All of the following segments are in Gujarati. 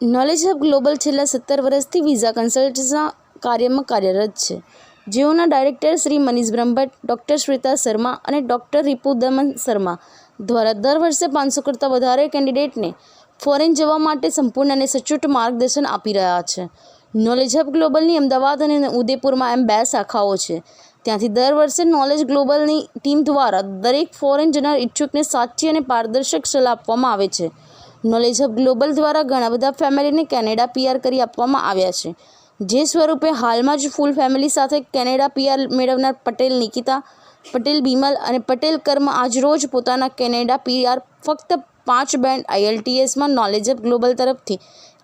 નોલેજ હબ ગ્લોબલ છેલ્લા સત્તર વર્ષથી વિઝા કન્સલ્ટન્ટના કાર્યમાં કાર્યરત છે. જેઓના ડાયરેક્ટર શ્રી મનીષ બ્રહ્મભટ્ટ ડૉક્ટર શ્વેતા શર્મા અને ડૉક્ટર રિપુદમન શર્મા દ્વારા દર વર્ષે પાંચસો કરતાં વધારે કેન્ડિડેટને ફોરેન જવા માટે સંપૂર્ણ અને સચોટ માર્ગદર્શન આપી રહ્યા છે. નોલેજ હબ ગ્લોબલની અમદાવાદ અને ઉદયપુરમાં એમ બે શાખાઓ છે. ત્યાંથી દર વર્ષે નોલેજ ગ્લોબલની ટીમ દ્વારા દરેક ફોરેન જનાર ઈચ્છુકને સાચી અને પારદર્શક સલાહ આપવામાં આવે છે. નોલેજ હબ ગ્લોબલ દ્વારા ઘણા બધા ફેમિલીને કેનેડા પીઆર કરી આપવામાં આવ્યા છે. જે સ્વરૂપે હાલમાં જ ફૂલ ફેમિલી સાથે કેનેડા પીઆર મેળવનાર પટેલ, નિકિતા પટેલ, બિમલ અને પટેલ કર્મ આજરોજ પોતાના કેનેડા પીઆર ફક્ત પાંચ બેન્ડ આઈએલટીએસમાં નોલેજ હબ ગ્લોબલ તરફથી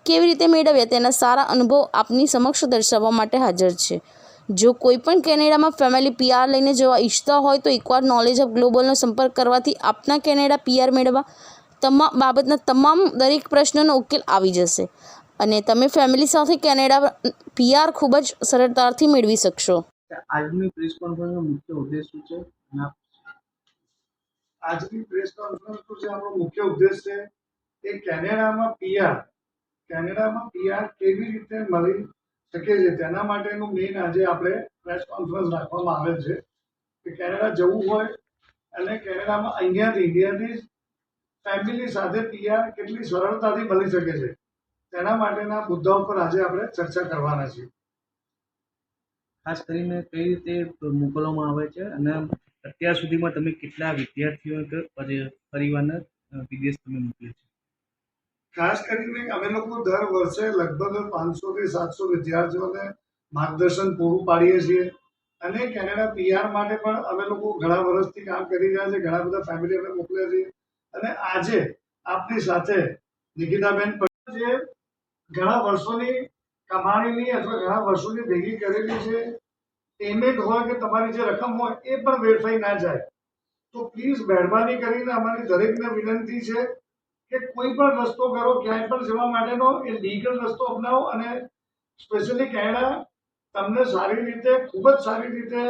કેવી રીતે મેળવ્યા તેના સારા અનુભવ આપની સમક્ષ દર્શાવવા માટે હાજર છે. જો કોઈ પણ કેનેડામાં ફેમિલી પીઆર લઈને જવા ઈચ્છતા હોય તો એકવાર નોલેજ ઓફ ગ્લોબલનો સંપર્ક કરવાથી આપના કેનેડા પીઆર મેળવવા તમામ બાબતના તમામ દરેક પ્રશ્નોનો ઉકેલ આવી જશે. અને તમે ફેમિલી સાથે કેનેડા પીઆર ખૂબ જ સરળતાથી મેળવી શકશો. આજની પ્રેસ કોન્ફરન્સનો મુખ્ય ઉદ્દેશ શું છે? આજની પ્રેસ કોન્ફરન્સનો જે આપણો મુખ્ય ઉદ્દેશ છે એ કેનેડામાં પીઆર કેનેડામાં પીઆર કેવી રીતે મળી શકે છે? તેના માટેનું મેઇન આજે આપણે પ્રેસ કોન્ફરન્સ રાખવામાં આવે છે કે કેનેડા જવું હોય અને કેનેડામાં અહીંયાથી ઇન્ડિયાથી ફેમિલી સાથે પીઆર કેટલી સરળતાથી મળી શકે છે. તેના માટેના મુદ્દાઓ પર આજે આપણે ચર્ચા કરવાના છીએ. ખાસ કરીને કઈ રીતે મોકલવામાં આવે છે અને અત્યાર સુધીમાં તમે કેટલા વિદ્યાર્થીઓ પરિવારને વિદેશ તમે મોકલ્યા છે? ખાસ કરીને અમે લોકો દર વર્ષે લગભગ પાંચસો થી સાતસો વિદ્યાર્થીઓને માર્ગદર્શન પૂરું પાડીએ છીએ. અને કેનેડા પીઆર માટે પણ અમે લોકો ઘણા વર્ષથી કામ કરી રહ્યા છે ઘણા બધા ફેમિલી અમે મોકલ્યા છીએ. અને આજે આપની સાથે નિકિતાબેન જે ઘણા વર્ષોની કમાણીની અથવા ઘણા વર્ષોની ભેગી કરેલી છે. પેમેન્ટ હોય કે તમારી જે રકમ હોય એ પણ વેડફાઈ ના જાય. તો પ્લીઝ મહેરબાની કરીને અમારી દરેકને વિનંતી છે કે કોઈ પણ રસ્તો કરો, ક્યાંય પણ જવા માટેનો એ લીગલ રસ્તો અપનાવો અને સ્પેશિયલી કેનેડા તમને સારી રીતે, ખૂબ જ સારી રીતે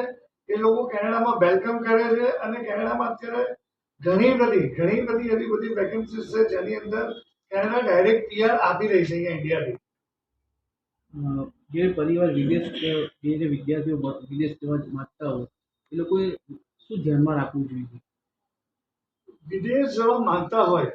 એ લોકો કેનેડામાં વેલકમ કરે છે અને કેનેડામાં અત્યારે ઘણી બધી ઘણી બધી એવી બધી વેકેન્સીસ છે જેની અંદર કેનેડા ડાયરેક્ટ પીઆર આપી રહી છે અહીંયા ઇન્ડિયાથી જે પરિવાર વિદેશ જે જે વિદ્યાર્થીઓ વિદેશ જવા માંગતા હોય એ લોકોએ શું ધ્યાનમાં રાખવું જોઈએ? વિદેશ જવા માંગતા હોય